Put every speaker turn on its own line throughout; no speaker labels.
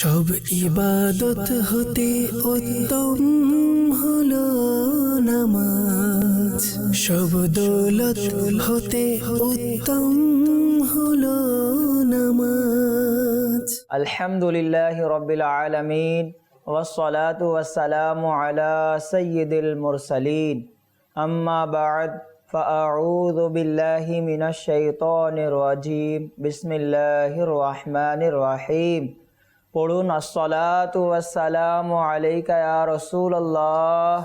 সব ইবাদত হতে উত্তম হলো নামাজ সব দৌলত হতে উত্তম হলো নামাজ
الحمد لله رب العالمين والصلاة والسلام على سيد المرسلين أما بعد فأعوذ بالله من الشيطان الرجيم بسم الله الرحمن الرحيم পড়ুন আসসালাতু ওয়াসসালামু আলাইকা ইয়া রাসূলুল্লাহ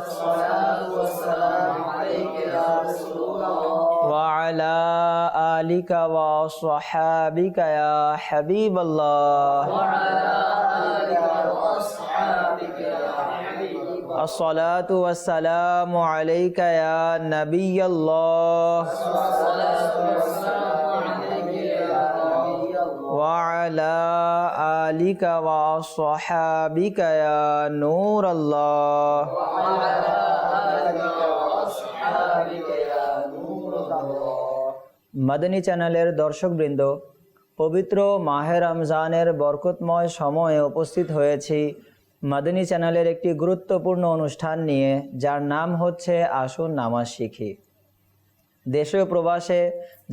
وعلى آلك وصحابك يا حبيب الله الصلاة والسلام عليك يا نبي الله وعلى آلك وصحابك يا نور الله মাদানী চ্যানেলের দর্শকবৃন্দ পবিত্র মাহে রমজানের বরকতময় সময়ে উপস্থিত হয়েছি মাদানী চ্যানেলের একটি গুরুত্বপূর্ণ অনুষ্ঠান নিয়ে যার নাম হচ্ছে আসুন নামাজ শিখি দেশীয় প্রবাসে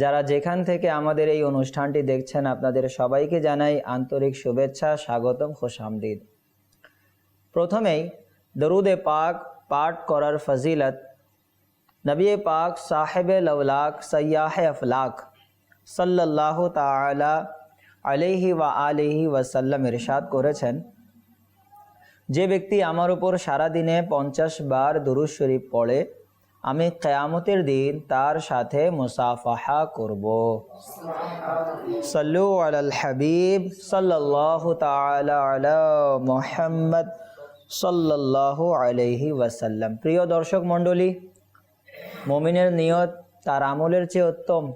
যারা যেখান থেকে আমাদের এই অনুষ্ঠানটি দেখছেন, আপনাদের সবাইকে জানাই আন্তরিক শুভেচ্ছা, স্বাগতম খোশামদিদ প্রথমেই দরুদে পাক পাঠ করার ফজিলত, নবী পাক সাহেব লওলাক সయ్యాহ আফলাক সাল্লাহ তালা আলিহি ওয়া আলিহি ওয়াসাল্লাম ইরশাদ করেছেন, যে ব্যক্তি আমার উপর সারাদিনে পঞ্চাশ বার দুরুজ শরীফ পড়ে আমি কেয়ামতের দিন তার সাথে মুসাফাহা করব। সাল্লু আলাল হাবিব সাল্লাল্লাহু তাআলা আলা মুহাম্মদ সাল্লাল্লাহু আলাইহি ওয়াসাল্লাম। প্রিয় দর্শক মণ্ডলী, মমিনের নিয়ত তার আমলের চেয়ে উত্তম।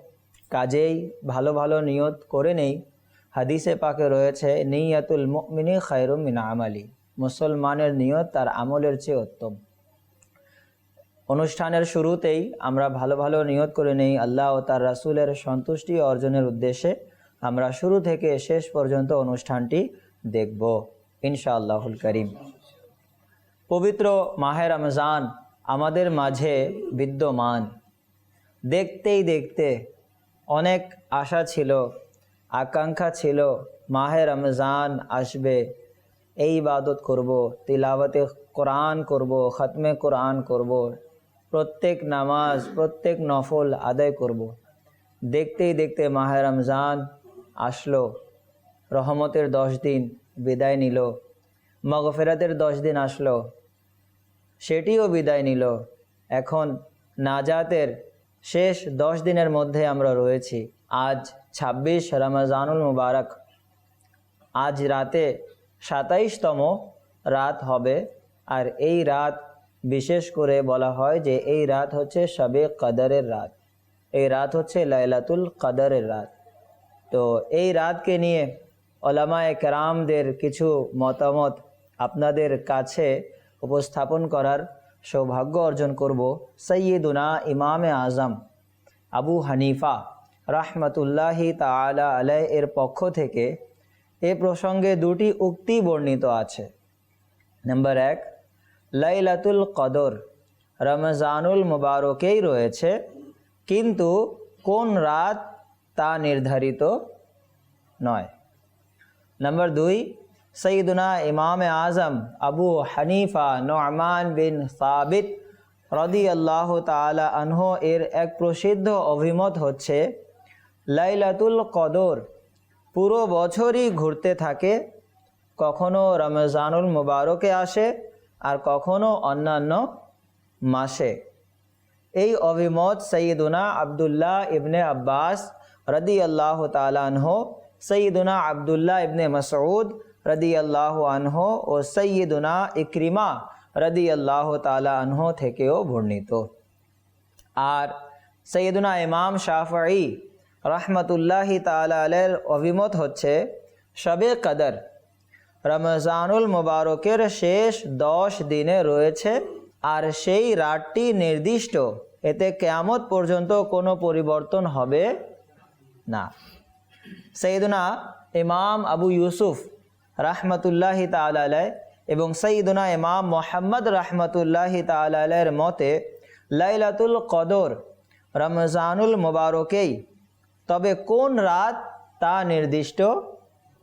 কাজেই ভালো ভালো নিয়ত করে নেই। হাদিসে পাকে রয়েছে, নিয়াতুল মুমিনি খায়রুম মিন আমালি। মুসলমানের নিয়ত তার আমলের চেয়ে উত্তম। অনুষ্ঠানের শুরুতেই আমরা ভালো ভালো নিয়ত করে নেই আল্লাহ ও তার রাসুলের সন্তুষ্টি অর্জনের উদ্দেশ্যে আমরা শুরু থেকে শেষ পর্যন্ত অনুষ্ঠানটি দেখব, ইনশাআল্লাহুল করিম। পবিত্র মাহে রমজান আমাদের মাঝে বিদ্যমান। দেখতেই দেখতে অনেক আশা ছিল, আকাঙ্ক্ষা ছিল, মাহে রমজান আসবে, এই ইবাদত করব, তিলাওয়াতে কোরআন করব, খতমে কোরআন করব প্রত্যেক নামাজ, প্রত্যেক নফল আদায় করব। দেখতেই দেখতে মাহে রমজান আসলো। রহমতের দশ দিন বিদায় নিল। মগফেরাতের দশ দিন আসলো। সেটিও বিদায় নিল। এখন নাজাতের শেষ দশ দিনের মধ্যে আমরা রয়েছি। আজ ছাব্বিশ রমজানুল মুবারক। আজ রাতে সাতাইশতম রাত হবে। আর এই রাত বিশেষ করে বলা হয় যে এই রাত হচ্ছে শবে কদরের রাত। এই রাত হচ্ছে লাইলাতুল কদরের রাত। তো এই রাতকে নিয়ে ওলামায় কেরামদের কিছু মতামত আপনাদের কাছে উপস্থাপন করার সৌভাগ্য অর্জন করব। সৈয়দুনা ইমামে আজম আবু হানিফা রাহমাতুল্লাহি তালা আলাই এর পক্ষ থেকে এ প্রসঙ্গে দুটি উক্তি বর্ণিত আছে। নাম্বার এক লাইলাতুল কদর। রমজানুল মুবারকেই রয়েছে। কিন্তু কোন রাত তা নির্ধারিত নয়। নম্বর দুই সঈদুনা ইমাম আজম আবু হানিফা নোমান বিন সাবিত রদি আল্লাহ তালা আনহ এর এক প্রসিদ্ধ অভিমত হচ্ছে, লাইলাতুল কদর পুরো বছরই ঘুরতে থাকে, কখনো রমজানুল মুবারকে আসে আর কখনো অন্যান্য মাসে। এই অভিমত সৈয়দুনা আবদুল্লাহ ইবনে আব্বাস রদি আল্লাহ তালাহ সৈয়দুনা আবদুল্লাহ ইবনে মসউদ রদি আল্লাহ আনহ ও সৈয়দুনা ইক্রিমা রদি আল্লাহ তালা আনহ থেকেও বর্ণিত। আর সৈয়দুনা ইমাম শাফঈ রহমতুল্লাহি তালের অভিমত হচ্ছে শবে কদর রমজানুল মুবারকের শেষ দশ দিনে রয়েছে, আর সেই রাতটি নির্দিষ্ট। এতে কেয়ামত পর্যন্ত কোনো পরিবর্তন হবে না। সৈয়দুনা ইমাম আবু ইউসুফ রাহমাতুল্লাহি তালায় এবং সঈদুনা ইমাম মোহাম্মদ রাহমাতুল্লাহি তালায়ের মতে, লাইলাতুল কদর রমজানুল মোবারকেই, তবে কোন রাত তা নির্দিষ্ট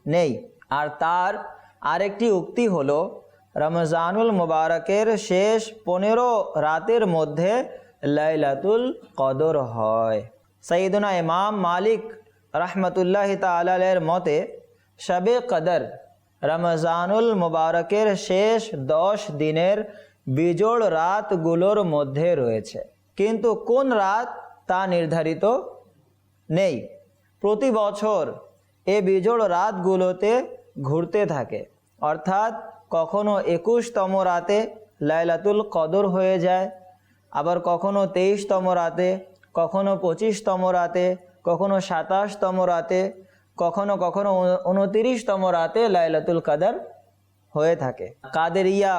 নেই, আর তার আরেকটি উক্তি হলো, রমজানুল মোবারকের শেষ পনেরো রাতের মধ্যে লাইলাতুল কদর হয়। সঈদুনা ইমাম মালিক রহমতুল্লাহ তালের মতে, শবে কদর রমজানুল মোবারকের শেষ দশ দিনের বিজোড় রাতগুলোর মধ্যে রয়েছে। কিন্তু কোন রাত তা নির্ধারিত নেই। প্রতি বছর এ বিজোড় রাতগুলোতে ঘুরতে থাকে। অর্থাৎ কখনো একুশতম রাতে লাইলাতুল কদর হয়ে যায়, আবার কখনো তেইশতম রাতে, কখনো পঁচিশতম রাতে, কখনো সাতাশতম রাতে, কখনো কখনো উনতিরিশতম রাতে লাইলাতুল কাদার হয়ে থাকে। কাদেরিয়া,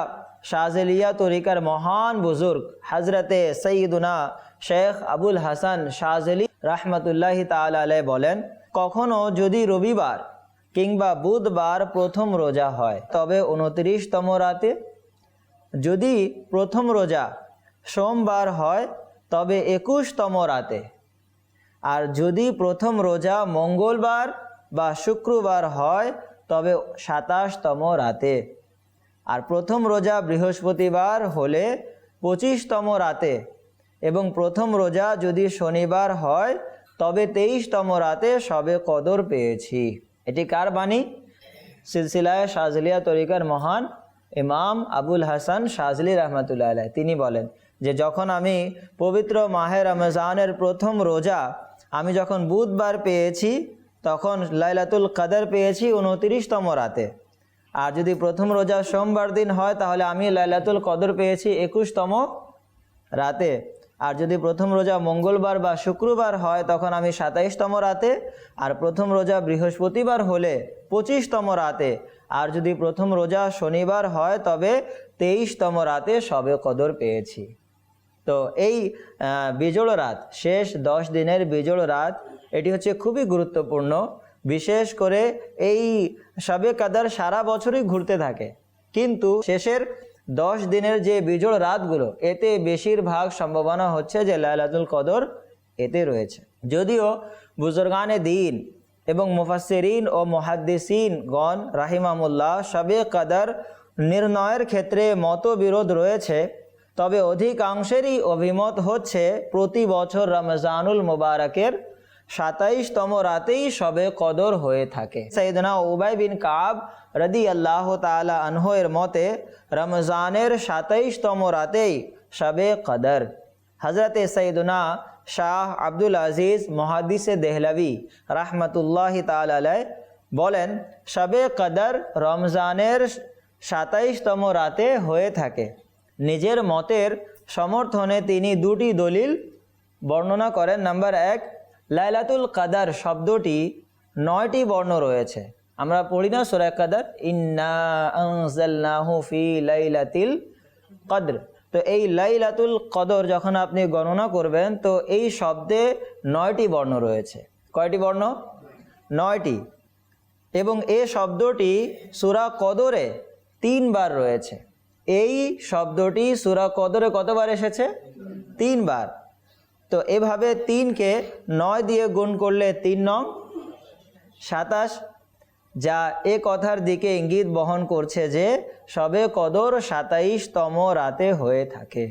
শাহজলিয়া তরিকার মহান বুজুর্গ হজরতে সঈদুনা শেখ আবুল হাসান শাহজলি রাহমাতুল্লাহি তালাই বলেন, কখনো যদি রবিবার কিংবা বুধবার প্রথম রোজা হয়। তবে উনত্রিশতম রাতে যদি প্রথম রোজা সোমবার হয়, তবে একুশতম রাতে। আর যদি প্রথম রোজা মঙ্গলবার বা শুক্রবার হয়, তবে সাতাশতম রাতে। আর প্রথম রোজা বৃহস্পতিবার হলে পঁচিশতম রাতে। এবং প্রথম রোজা যদি শনিবার হয়, তবে তেইশতম রাতে সবে কদর পেয়েছি। এটি কার বাণী? সিলসিলায় শাহজলিয়া তরিকার মহান ইমাম আবুল হাসান শাহজলি রহমতুল্লাহ আলাই তিনি বলেন যে যখন আমি পবিত্র মাহে রমজানের প্রথম রোজা আমি যখন বুধবার পেয়েছি, তখন লাইলাতুল কাদের পেয়েছি উনতিরিশতম রাতে। আর যদি প্রথম রোজা সোমবার দিন হয়, তাহলে আমি লাইলাতুল কদর পেয়েছি একুশতম রাতে। আর যদি প্রথম রোজা মঙ্গলবার বা শুক্রবার হয়, তখন আমি সাতাইশতম রাতে, আর প্রথম রোজা বৃহস্পতিবার হলে পঁচিশতম রাতে। আর যদি প্রথম রোজা শনিবার হয়, তবে তেইশতম রাতে সবে কদর পেয়েছি। তো এই বিজোড় রাত, শেষ দশ দিনের বিজোড় রাত, এটি হচ্ছে খুবই গুরুত্বপূর্ণ। বিশেষ করে এই সবে কাদার সারা বছরই ঘুরতে থাকে। কিন্তু শেষের দশ দিনের যে বিজোড় রাতগুলো, এতে বেশিরভাগ সম্ভাবনা হচ্ছে যে লাইলাতুল কদর এতে রয়েছে। যদিও বুজুর্গানে দিন এবং মুফাসসিরিন ও মুহাদ্দিসিন গণ রাহিমামুল্লাহ সবে কাদার নির্ণয়ের ক্ষেত্রে মতবিরোধ রয়েছে, তবে অধিকাংশেরই অভিমত হচ্ছে প্রতি বছর রমজানুল মুবারকের সাতাইশতম রাতেই সবে কদর হয়ে থাকে। সৈদনা উবাই বিন কাব রদি আল্লাহ তালা আনহয়ের মতে, রমজানের সাতাইশতম রাতেই সবে কদর। হজরত সৈদনা শাহ আব্দুল আজিজ মহাদিসে দেহলভি রাহমতুল্লাহ তালাই বলেন, সবে কদর রমজানের সাতাইশতম রাতে হয়ে থাকে। নিজের মতের সমর্থনে তিনি দুটি দলিল বর্ণনা করেন। নাম্বার এক লাইলাতুল কাদার শব্দটি নয়টি বর্ণ রয়েছে। আমরা পড়ি না সুরা কাদার ফি লাইলাতিল কদর। তো এই লাইলাতুল কদর যখন আপনি গণনা করবেন, তো এই শব্দে নয়টি বর্ণ রয়েছে। কয়টি বর্ণ? নয়টি। এবং এ শব্দটি সুরা কদরে তিনবার রয়েছে। এই শব্দটি সুরা কদরে কতবার এসেছে? তিনবার। তো এভাবে তিনকে নয় দিয়ে গুণ করলে তিন নং সাতাশ। যা এ কথার দিকে ইঙ্গিত বহন করছে যে সবে কদর সাতাইশতম রাতে হয়ে থাকে।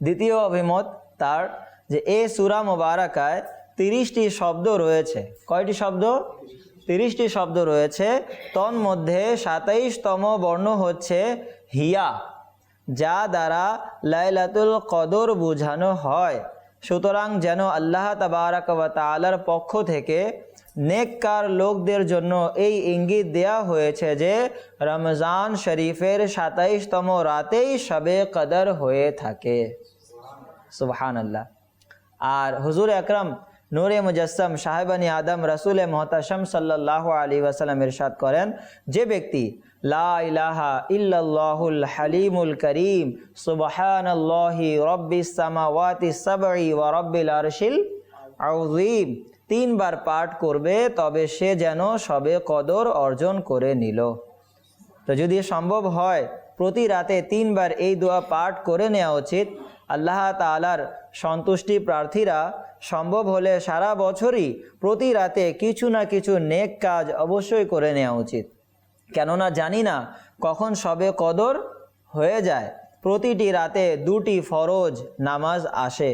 দ্বিতীয় অভিমত তার যে এ সুরা মোবারকায় তিরিশটি শব্দ রয়েছে। কয়টি শব্দ? তিরিশটি শব্দ রয়েছে। তন্মধ্যে সাতাইশতম বর্ণ হচ্ছে হিয়া। যা দ্বারা লাইলাতুল কদর বোঝানো হয়। সুতরাং যেন আল্লাহ তাবারাক ওয়া তাআলার পক্ষ থেকে নেককার লোকদের জন্য এই ইঙ্গিত দেয়া হয়েছে যে রমজান শরীফের সাতাইশতম রাতেই শবে কদর হয়ে থাকে। সুবহান আল্লাহ আর হুজুর আকরাম নূরে মুজাসম সাহেবানী আদম রসুল মোহতাসম সাল্লাহ আলী ওয়াসাল্লাম ইরশাদ করেন, যে ব্যক্তি লা হালিমুল করিম তিনবার পাঠ করবে, তবে সে যেন সবে কদর অর্জন করে নিল। তো যদি সম্ভব হয়, প্রতি রাতে তিনবার এই দোয়া পাঠ করে নেওয়া উচিত। আল্লাহ তালার সন্তুষ্টি প্রার্থীরা, সম্ভব হলে সারা বছরই প্রতি রাতে কিছু না কিছু নেক কাজ অবশ্যই করে নেওয়া উচিত। কেননা জানি না কখন সবে কদর হয়ে যায়। প্রতিটি রাতে দুটি ফরজ নামাজ আসে।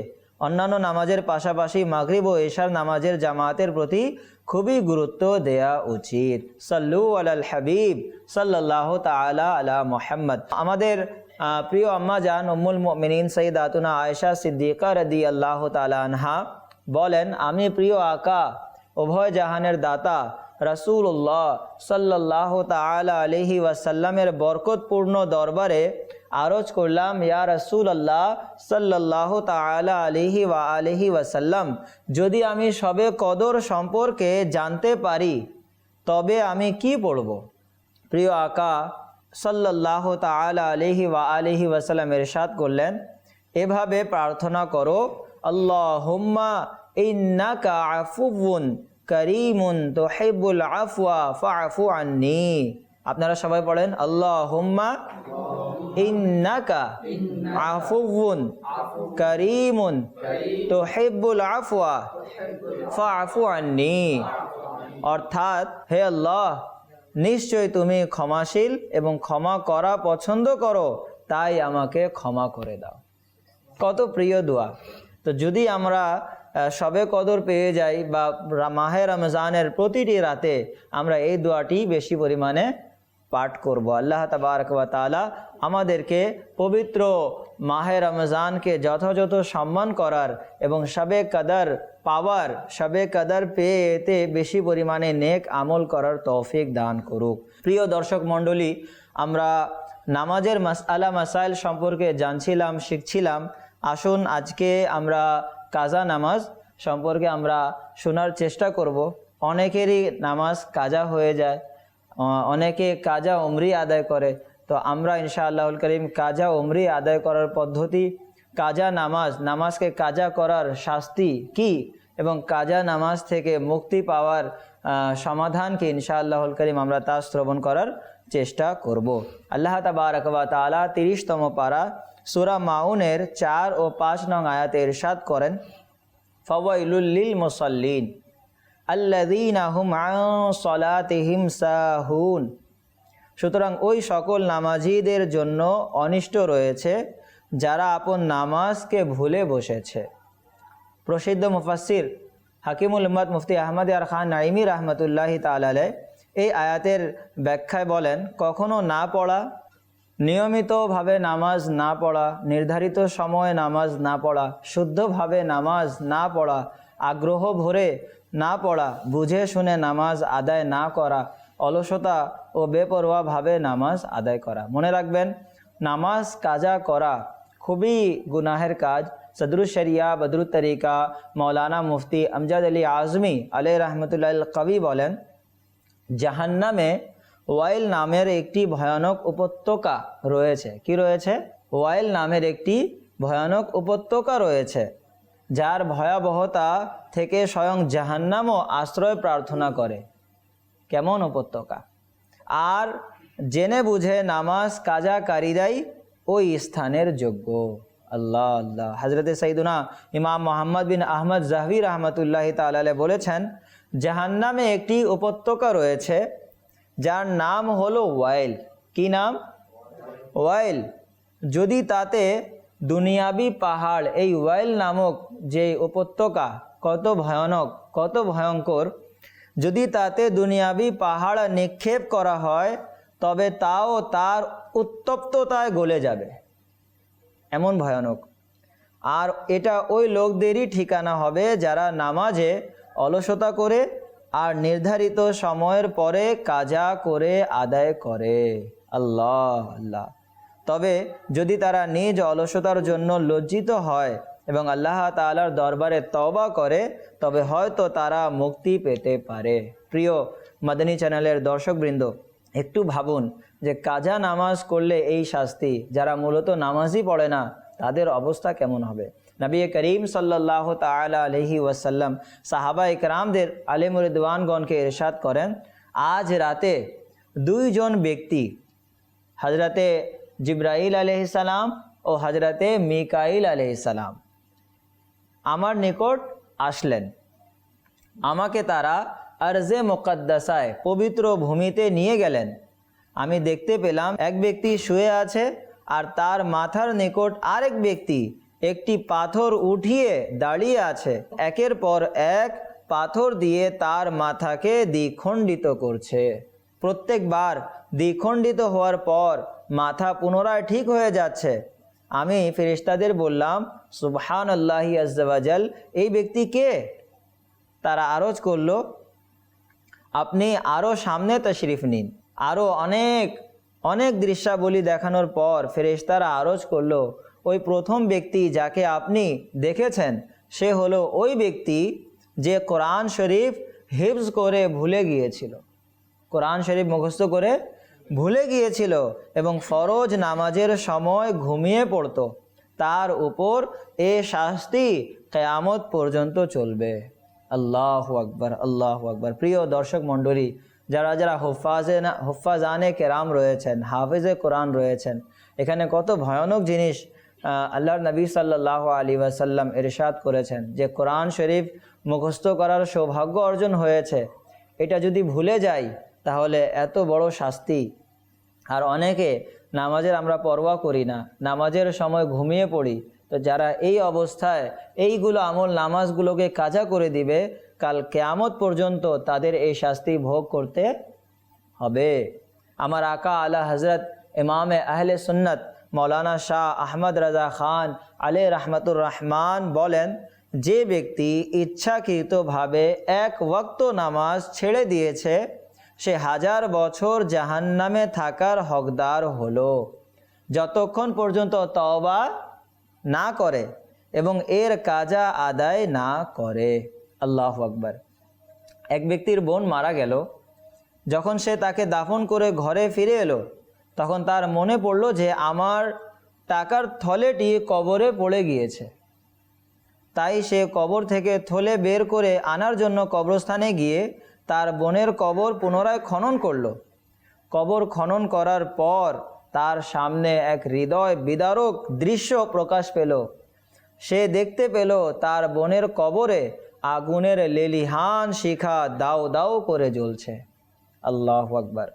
অন্যান্য নামাজের পাশাপাশি মাগরিব ও এশার নামাজের জামাতের প্রতি খুবই গুরুত্ব দেয়া উচিত। সাল্লু আলাল হাবিব সাল্লাহ তালা আলা মোহাম্মদ। আমাদের প্রিয় আম্মা জান উম্মুল মিনীন সঈদ আতুনা আয়েশা সিদ্দিকা রদি আল্লাহ তালা আনহা বলেন, আমি প্রিয় আকা, উভয় জাহানের দাতা রাসূলুল্লাহ সাল্লাহ তালা আলহি ওয়াসাল্লামের বরকতপূর্ণ দরবারে আরজ করলাম, ইয়া রসুল আল্লাহ সাল্লাহ তালা আলিহি ওয়া আলহি ওয়াসাল্লাম, যদি আমি সবে কদর সম্পর্কে জানতে পারি, তবে আমি কি পড়ব? প্রিয় আকা সাল্লাহ তালা আলহি ওয়া আলহি ওয়াসাল্লাম এরশাদ করলেন, এভাবে প্রার্থনা করো আল্লাহ হুম্মা ইন্নাকা আফুবুন করিমুন তোহেবুল আফওয়া ফাফু আন্নি। আপনারা সবাই পড়েন আল্লাহ হুম্মা ইন্নাকা আফুবুন করিমুন তোহেবুল আফওয়া ফাফু আন্নি। অর্থাৎ, হে আল্লাহ নিশ্চয় তুমি ক্ষমাশীল এবং ক্ষমা করা পছন্দ করো, তাই আমাকে ক্ষমা করে দাও। কত প্রিয় দোয়া। তো যদি আমরা সবে কদর পেয়ে যাই বা মাহে রমজানের প্রতিটি রাতে আমরা এই দোয়াটি বেশি পরিমাণে পাঠ করব। আল্লাহ তাবারক ওয়া তাআলা আমাদেরকে পবিত্র মাহে রমজানকে যথাযথ সম্মান করার এবং সবে কদর পাওয়ার, সবে কদর পেয়ে এতে বেশি পরিমাণে নেক আমল করার তৌফিক দান করুক। প্রিয় দর্শক মণ্ডলী, আমরা নামাজের মাসআলা মাসাইল সম্পর্কে জানছিলাম, শিখছিলাম। আসুন আজকে আমরা কাজা নামাজ সম্পর্কে আমরা শোনার চেষ্টা করব। অনেকেরই নামাজ কাজা হয়ে যায় অনেকে কাজা উমরি আদায় করে। তো আমরা ইনশাআল্লাহুল করিম কাজা উমরি আদায় করার পদ্ধতি কাজা নামাজ নামাজকে কাজা করার শাস্তি কি এবং কাজা নামাজ থেকে মুক্তি পাওয়ার আহ, সমাধান কি ইনশাআল্লাহুল করিম আমরা তা শ্রবণ করার চেষ্টা করব। আল্লাহ তাবারক ওয়া তাআলা তিরিশতম পারা সূরা মাউনের চার ও পাঁচ নং আয়াতে ইরশাদ করেন, ফাওয়াইলুল লিল মুসাল্লিন আল্লাযীনা হুম আন সলাতিহিম সাহুন সুতরাং ওই সকল নামাজীদের জন্য অনিষ্ট রয়েছে, যারা আপন নামাজকে ভুলে বসেছে। প্রসিদ্ধ মুফাসির হাকিমুল উম্মদ মুফতি আহমদ আর খান নাইমি রহমতুল্লাহি তালালে এই আয়াতের ব্যাখ্যায় বলেন, কখনো না পড়া নিয়মিতভাবে নামাজ না পড়া, নির্ধারিত সময়ে নামাজ না পড়া, শুদ্ধভাবে নামাজ না পড়া, আগ্রহ ভরে না পড়া, বুঝে শুনে নামাজ আদায় না করা, অলসতা ও বেপরোয়াভাবে নামাজ আদায় করা। মনে রাখবেন, নামাজ কাজা করা খুবই গুনাহের কাজ। সদরুল শরিয়া বদরুল তরিকা, মৌলানা মুফতি আমজাদ আলী আজমি আলহ রহমতুল্লাহ কবি বলেন, জাহান্নামে ওয়াইল নামের একটি ভয়ানক উপত্যকা রয়েছে। কি রয়েছে? ওয়াইল নামের একটি ভয়ানক উপত্যকা রয়েছে, যার ভয়াবহতা থেকে স্বয়ং জাহান্নামও আশ্রয় প্রার্থনা করে। কেমন উপত্যকা? আর জেনে বুঝে নামাজ কাজাকারীরাই ওই স্থানের যোগ্য। আল্লাহ আল্লাহ। হজরত সঈদুনা ইমাম মোহাম্মদ বিন আহমদ জাহবি রহমতুল্লাহ তালালে বলেছেন, জাহান্নামে একটি উপত্যকা রয়েছে যার নাম হলো ওয়াইল। কি নাম? ওয়াইল। যদি তাতে দুনিয়াবি পাহাড়, এই ওয়াইল নামক যে উপত্যকা কত ভয়ানক, কত ভয়ঙ্কর, যদি তাতে দুনিয়াবি পাহাড় নিক্ষেপ করা হয়, তবে তাও তার উত্তপ্ততায় গলে যাবে। এমন ভয়ানক। আর এটা ওই লোকদেরই ঠিকানা হবে যারা নামাজে অলসতা করে আর নির্ধারিত সময়ের পরে কাজা করে আদায় করে। আল্লাহ আল্লাহ। তবে যদি তারা নিজ অলসতার জন্য লজ্জিত হয় এবং আল্লাহ তাআলার দরবারে তওবা করে, তবে হয়তো তারা মুক্তি পেতে পারে। প্রিয় মাদানী চ্যানেলের দর্শকবৃন্দ, একটু ভাবুন যে কাজা নামাজ করলে এই শাস্তি, যারা মূলত নামাজই পড়ে না, তাদের অবস্থা কেমন হবে? নবী করিম সাল্লাহ তালা আলহি ওয়াসাল্লাম সাহাবা ইকরামদের আলিমুরদানগণকে ইরশাদ করেন। আজ রাতে দুইজন ব্যক্তি হজরতে জিব্রাইল আলহিসাল্লাম ও হজরতে মিকাইল আলহিসাল্লাম আমার নিকট আসলেন। আমাকে তারা আরজে মোকাদ্দাসায় পবিত্র ভূমিতে নিয়ে গেলেন। আমি দেখতে পেলাম এক ব্যক্তি শুয়ে আছে আর তার মাথার নিকট আরেক ব্যক্তি একটি পাথর উঠিয়ে দাঁড়িয়ে আছে। একের পর এক পাথর দিয়ে তার মাথাকে দ্বিখণ্ডিত করছে। প্রত্যেকবার দ্বিখণ্ডিত হওয়ার পর মাথা পুনরায় ঠিক হয়ে যাচ্ছে। আমি ফেরিস্তাদের বললাম সুবহান আল্লাহি আজ্জাবাজাল এই ব্যক্তি কে? তারা আরজ করল, আপনি আরও সামনে তশরিফ নিন। আরও অনেক অনেক দৃশ্যাবলী দেখানোর পর ফেরেশতারা আরজ করল ওই প্রথম ব্যক্তি যাকে আপনি দেখেছেন, সে হলো ওই ব্যক্তি যে কোরআন শরীফ হিফজ করে ভুলে গিয়েছিল। কোরআন শরীফ মুখস্থ করে ভুলে গিয়েছিল এবং ফরজ নামাজের সময় ঘুমিয়ে পড়তো, তার উপর এ শাস্তি কেয়ামত পর্যন্ত চলবে। আল্লাহ আকবর আল্লাহ আকবর। প্রিয় দর্শক মণ্ডলী, যারা যারা হুফাজে হুফাজানে কেরাম রয়েছেন, হাফেজে কোরআন রয়েছেন, এখানে কত ভয়ানক জিনিস আল্লাহর নবী সাল্লাহ আলী ওয়াসাল্লাম ইরশাদ করেছেন যে কোরআন শরীফ মুখস্থ করার সৌভাগ্য অর্জন হয়েছে। এটা যদি ভুলে যাই, তাহলে এত বড় শাস্তি। আর অনেকে নামাজের আমরা পরোয়া করি না, নামাজের সময় ঘুমিয়ে পড়ি। তো যারা এই অবস্থায় এইগুলো আমল নামাজগুলোকে কাজা করে দিবে, কাল কেয়ামত পর্যন্ত তাদের এই শাস্তি ভোগ করতে হবে। আমার আকা আলা হজরত ইমামে আহলে সুন্নত মৌলানা শাহ আহমদ রাজা খান আলে রহমতুর রহমান বলেন, যে ব্যক্তি ইচ্ছাকৃতভাবে এক ওক্ত নামাজ ছেড়ে দিয়েছে, সে হাজার বছর জাহান্নামে থাকার হকদার হলো। যতক্ষণ পর্যন্ত তওবা না করে এবং এর কাজা আদায় না করে। আল্লাহ আকবার। এক ব্যক্তির বোন মারা গেল। যখন সে তাকে দাফন করে ঘরে ফিরে এলো তখন তার মনে পড়ল যে আমার টাকার থলেটি কবরে পড়ে গিয়েছে। তাই সে কবর থেকে থলে বের করে আনার জন্য কবরস্থানে গিয়ে তার বোনের কবর পুনরায় খনন করল। কবর খনন করার পর তার সামনে এক হৃদয় বিদারক দৃশ্য প্রকাশ পেল। সে দেখতে পেল তার বোনের কবরে আগুনের লেলিহান শিখা দাও দাও করে জ্বলছে। আল্লাহ আকবার।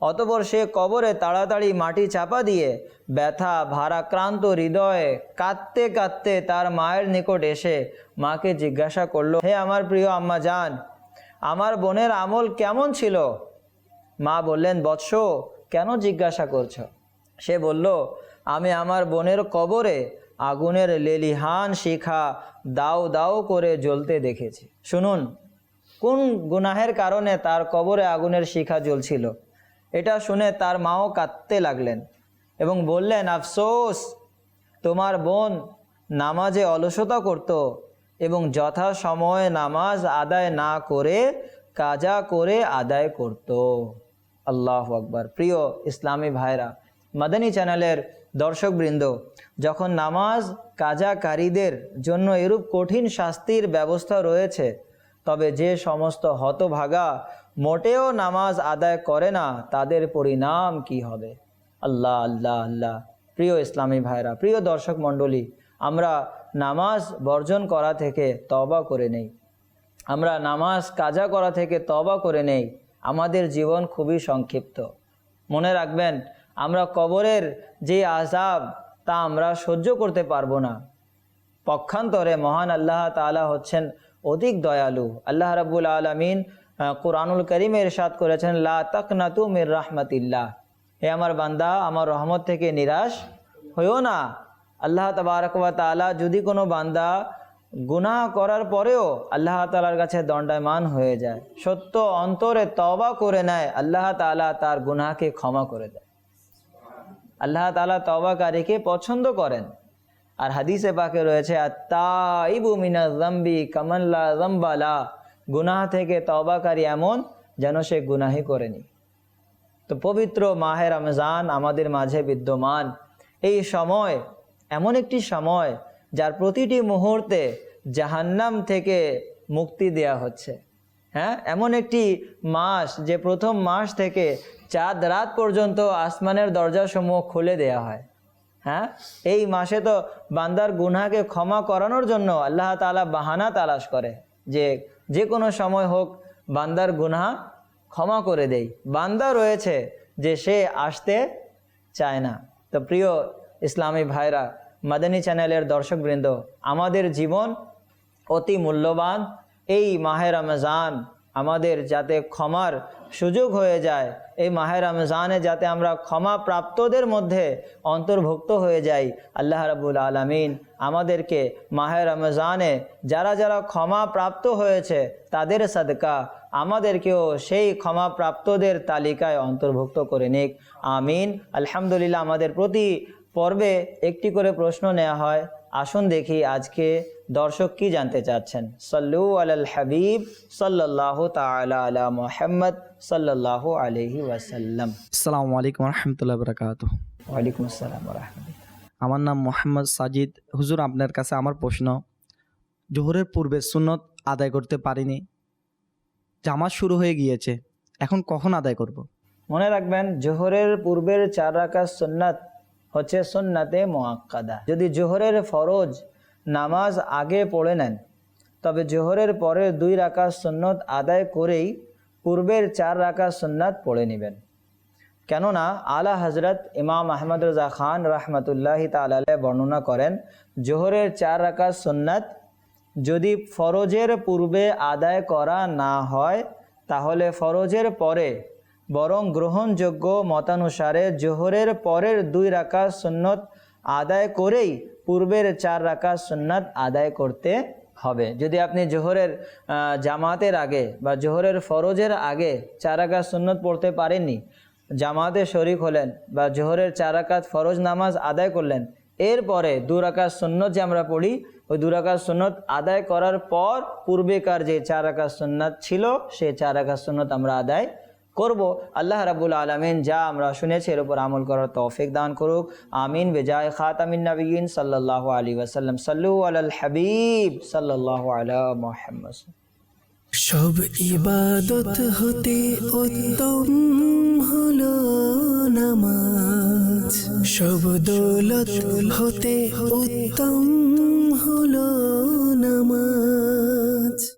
অতপর সে কবরে তাড়াতাড়ি মাটি চাপা দিয়ে ব্যথা, ভারাক্রান্ত হৃদয়ে কাঁদতে কাঁদতে তার মায়ের নিকট এসে মাকে জিজ্ঞাসা করল, হে আমার প্রিয় আম্মা যান আমার বোনের আমল কেমন ছিল? মা বললেন, বৎস, কেন জিজ্ঞাসা করছ? সে বলল, আমি আমার বোনের কবরে আগুনের লেলিহান শিখা দাও দাও করে জ্বলতে দেখেছি। শুনুন, কোন গুনাহের কারণে তার কবরে আগুনের শিখা জ্বলছিল? এটা শুনে তার মাও কাঁদতে লাগলেন এবং বললেন, আফসোস, তোমার বোন নামাজে অলসতা করত এবং যথা সময়ে নামাজ আদায় না করে কাজা করে আদায় করত। আল্লাহ আকবার। প্রিয় ইসলামী ভাইরা, মাদানী চ্যানেলের দর্শকবৃন্দ, যখন নামাজ কাজাকারীদের জন্য এরূপ কঠিন শাস্তির ব্যবস্থা রয়েছে, তবে যে সমস্ত হতভাগা মোটেও নামাজ আদায় করে না, তাদের পরিণাম কি হবে? আল্লাহ আল্লাহ আল্লাহ। প্রিয় ইসলামী ভাইরা প্রিয় দর্শক মণ্ডলী, আমরা নামাজ বর্জন করা থেকে তবা করে নেই। আমরা নামাজ কাজা করা থেকে তবা করে নেই। আমাদের জীবন খুবই সংক্ষিপ্ত। মনে রাখবেন, আমরা কবরের যে আজাব তা আমরা সহ্য করতে পারব না। পক্ষান্তরে মহান আল্লাহ তাআলা হচ্ছেন অধিক দয়ালু। আল্লাহ রাব্বুল আলমিন কোরআনুল করিমে ইরশাদ করেছেন, লা তাকনাতু মির রাহমাতিল্লাহ। হে আমার বান্দা, আমার রহমত থেকে নিরাশ হইও না। আল্লাহ তাবারক ওয়া তাআলা যদি কোনো বান্দা গুনাহ করার পরেও আল্লাহ তাআলার কাছে দণ্ডায়মান হয়ে যায়, সত্য অন্তরে তওবা করে নেয়, আল্লাহ তাআলা তার গুনাহকে ক্ষমা করে দেয়। আল্লাহ তাআলা তওবাকারীকে পছন্দ করেন। আর হাদিসে পাকে রয়েছে, আত্তাইবু মিনা জাম্বি কামাল্লা জাম্বালা গুনাহ থেকে তওবাকারী এমন যেন সে গুনাহি করেনি। তো পবিত্র মাহে রমজান আমাদের মাঝে বিদ্যমান। এই সময়, এমন একটি সময় যার প্রতিটি মুহূর্তে জাহান্নাম থেকে মুক্তি দেয়া হচ্ছে। হ্যাঁ এমন একটি মাস যে প্রথম মাস থেকে চাঁদ রাত পর্যন্ত আসমানের দরজাসমূহ খুলে দেয়া হয়। হ্যাঁ এই মাসে তো বান্দার গুনাহকে ক্ষমা করানোর জন্য আল্লাহ তাআলা বাহানা তালাশ করে যে যে কোনো সময় হোক, বান্দার গুনা ক্ষমা করে দেয় বান্দা রয়েছে যে সে আসতে চায় না। তো প্রিয় ইসলামী ভাইরা, মাদানী চ্যানেলের দর্শকবৃন্দ, আমাদের জীবন অতি মূল্যবান। এই মাহের রমজান আমাদের যাতে ক্ষমার সুযোগ হয়ে যায় এই মাহে রমজানে যাতে আমরা ক্ষমা প্রাপ্তদের মধ্যে অন্তর্ভুক্ত হয়ে যাই, আল্লাহ রাবুল আলমিন আমাদেরকে মাহে রমজানে যারা যারা ক্ষমা প্রাপ্ত হয়েছে তাদের সাদকা আমাদেরকেও সেই ক্ষমা প্রাপ্তদের তালিকায় অন্তর্ভুক্ত করে নিক। আমিন। আলহামদুলিল্লাহ আমাদের প্রতি পর্বে একটি করে প্রশ্ন নেওয়া হয়। আসুন দেখি আজকে দর্শক কি জানতে চাচ্ছেন? সল্লু আলাল হাবিব সাল্লাহ তালা আলা মোহাম্মদ সাল্লাহ আলহি ওয়াসাল্লাম।
আসসালামু আলাইকুম রহমতুল্লাহ বরকাত
ওয়ালাইকুম আসসালাম রহমতুল্লাহ।
আমার নাম মোহাম্মদ সাজিদ। হুজুর আপনার কাছে আমার প্রশ্ন। জোহরের পূর্বে সুনত আদায় করতে পারিনি। জামাত শুরু হয়ে গিয়েছে। এখন কখন আদায় করব।
মনে রাখবেন জোহরের পূর্বের চার রাকাত সুন্নাত হচ্ছে সুন্নাতে মোয়াক্কাদা যদি জোহরের ফরজ নামাজ আগে পড়ে নেন। তবে জোহরের পরের দুই রাকাত সুন্নত আদায় করেই পূর্বের চার রাকাত সুন্নাত পড়ে নেবেন। কেননা আলা হজরত ইমাম আহমদ রাজা খান রহমতুল্লাহ তালাহ বর্ণনা করেন, জোহরের চার রাকাত সুন্নাত যদি ফরজের পূর্বে আদায় করা না হয়, তাহলে ফরজের পরে বরং গ্রহণযোগ্য মতানুসারে জোহরের পরের দুই রাকাত সুন্নত আদায় করেই পূর্বের চার রাকাত সুন্নাত আদায় করতে হবে। যদি আপনি জোহরের জামাতের আগে বা জোহরের ফরজের আগে চার রাকাত সুন্নত পড়তে পারেননি, জামাতে শরিক হলেন বা জোহরের চার রাকাত ফরজ নামাজ আদায় করলেন, এরপরে দু রাকাত সুন্নত যে আমরা পড়ি, ওই দু রাকাত সুন্নত আদায় করার পর পূর্বেকার যে চার রাকাত সুন্নাত ছিল সেই চার রাকাত সুন্নত আমরা আদায় করব। আল্লাহ রাবুল আলমিন যা আমরা শুনেছি এর উপর আমল করার তৌফিক দান করুক। আমিন। বেজায় খাতামিন নবীন সাল্লাহ আলী ওয়াসাল্লাম। সাল্লু আল হাবিব সাল্লাহ আলা মোহাম্মদ।
সব ইবাদত হতে উত্তম হলো নামাজ। সব দৌলত হতে উত্তম হলো নামাজ।